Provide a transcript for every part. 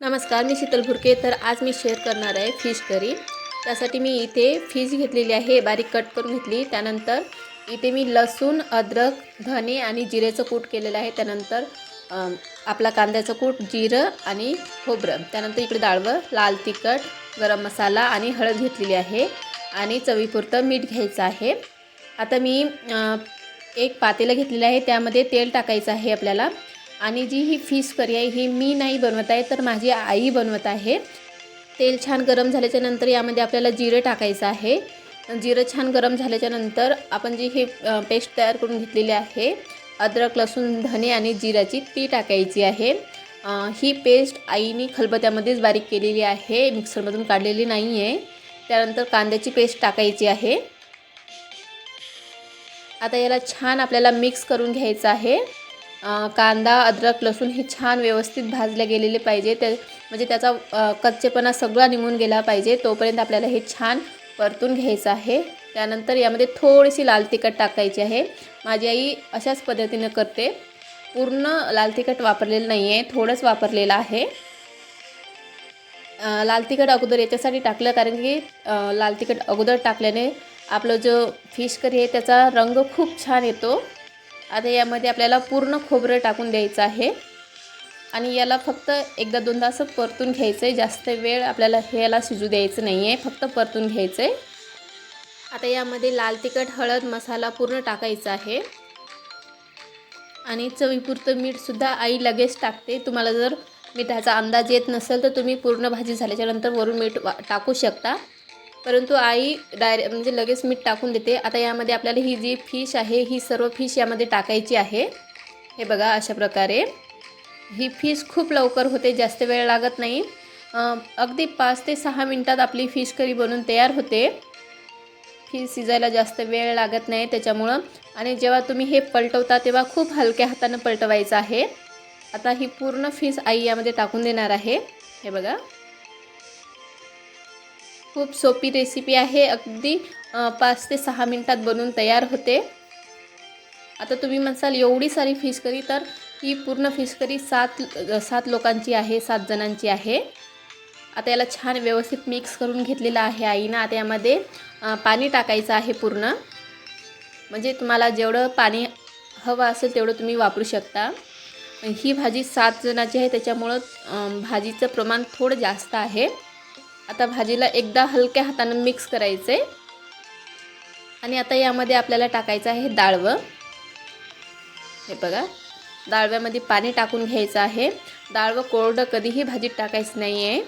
नमस्कार मी शीतल भुरके. तर आज मी शेअर करणार आहे फिश करी त्यासाठी मी इथे फिश घेतलेली आहे बारीक कट करून घेतली. त्यानंतर इथे मी लसूण अद्रक धने आणि जिरेचं कूट केलेलं आहे. त्यानंतर आपला कांद्याचं कूट जिरं आणि खोबरं. त्यानंतर इकडे डाळवं लाल तिखट गरम मसाला आणि हळद घेतलेली आहे. आणि चवीपुरतं मीठ घ्यायचं आहे. आता मी एक पातेलं घेतलेलं आहे. त्यामध्ये तेल टाकायचं आहे आपल्याला. आणि जी ही फिश करी आहे ही मी नाही बनवत आहे तर माझी आई बनवत आहे. तेल छान गरम झाल्याच्यानंतर यामध्ये आपल्याला जिरं टाकायचं आहे. जिरं छान गरम झाल्याच्यानंतर आपण जी ही पेस्ट तयार करून घेतलेली आहे अद्रक लसूण धने आणि जिराची ती टाकायची आहे. ही पेस्ट आईने खलबत्यामध्येच बारीक केलेली आहे. मिक्सरमधून काढलेली नाही आहे त्यानंतर कांद्याची पेस्ट टाकायची आहे. आता याला छान आपल्याला मिक्स करून घ्यायचं आहे. कांदा अद्रक लसूण हे छान व्यवस्थित भाजले गेलेले पाहिजे. ते म्हणजे त्याचा कच्चेपणा सगळा निघून गेला पाहिजे. तोपर्यंत आपल्याला हे छान परतून घ्यायचं आहे. त्यानंतर यामध्ये थोडीशी लाल तिखट टाकायची आहे. माझी आई अशाच पद्धतीनं करते. पूर्ण लाल तिखट वापरलेलं नाही आहे थोडंच वापरलेलं आहे. लाल तिखट अगोदर याच्यासाठी टाकलं कारण की लाल तिखट अगोदर टाकल्याने आपलं जो फिश करी आहे त्याचा रंग खूप छान येतो. आता यामध्ये आपल्याला पूर्ण खोबरं टाकून द्यायचं आहे. आणि याला फक्त एकदा दोनदा असं परतून घ्यायचं आहे जास्त वेळ आपल्याला हे याला शिजू द्यायचं नाही आहे फक्त परतून घ्यायचं आहे आता यामध्ये लाल तिखट हळद मसाला पूर्ण टाकायचा आहे. आणि चवीपुरतं मीठसुद्धा आई लगेच टाकते. तुम्हाला जर मिठाचा अंदाज येत नसेल तर तुम्ही पूर्ण भाजी झाल्याच्यानंतर वरून मीठ वा टाकू शकता. परंतु आई डायरे म्हणजे लगेच मीठ टाकून देते. आता यामध्ये आपल्याला ही जी फिश आहे ही सर्व फिश यामध्ये टाकायची आहे. हे बघा अशा प्रकारे. ही फिश खूप लवकर होते जास्त वेळ लागत नाही. अगदी पाच ते सहा मिनटात आपली फिश करी बनून तयार होते. फिश शिजायला जास्त वेळ लागत नाही त्याच्यामुळं. आणि जेव्हा तुम्ही हे पलटवता तेव्हा खूप हलक्या हातानं पलटवायचं आहे. आता ही पूर्ण फिश आई यामध्ये टाकून देणार आहे. हे बघा. खूप सोपी रेसिपी आहे. अगदी पाच ते सहा मिनटात बनवून तयार होते. आता तुम्ही म्हणसाल एवढी सारी फिश करी तर ही पूर्ण फिश करी सात सात लोकांची आहे सात जणांची आहे. आता याला छान व्यवस्थित मिक्स करून घेतलेलं आहे आईनं. आता यामध्ये पाणी टाकायचं आहे पूर्ण. म्हणजे तुम्हाला जेवढं पाणी हवं असेल तेवढं तुम्ही वापरू शकता. ही भाजी सात जणाची आहे त्याच्यामुळं भाजीचं प्रमाण थोडं जास्त आहे. आता भाजीला एकदा हलक्या हातानं मिक्स करायचं आहे आणि आता यामध्ये आपल्याला टाकायचं आहे डाळवं. हे बघा डाळव्यामध्ये पाणी टाकून घ्यायचं आहे. डाळवं कोरडं कधीही भाजीत टाकायचं नाही आहे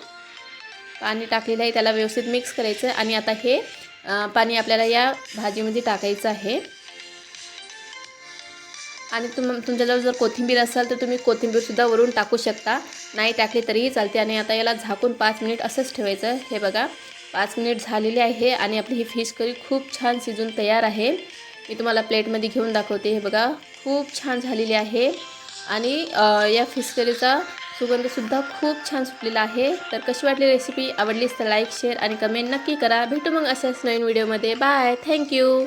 पाणी टाकलेलं आहे त्याला व्यवस्थित मिक्स करायचं आणि आता हे पाणी आपल्याला या भाजीमध्ये टाकायचं आहे. आणि तुम तुमच्याजवळ जर कोथिंबीर असेल तर तुम्ही कोथिंबीरसुद्धा वरून टाकू शकता. नाही टाकली तरीही चालते. आणि आता याला झाकून पाच मिनिट असंच ठेवायचं. हे बघा पाच मिनिट झालेले आहे आणि आपली ही फिश करी खूप छान शिजून तयार आहे. मी तुम्हाला प्लेटमध्ये घेऊन दाखवते. हे बघा खूप छान झालेली आहे. आणि या फिश करीचा सुगंधसुद्धा खूप छान सुटलेला आहे. तर कशी वाटली रेसिपी? आवडलीच तर लाईक शेअर आणि कमेंट नक्की करा. भेटू मग अशाच नवीन व्हिडिओमध्ये. बाय. थँक्यू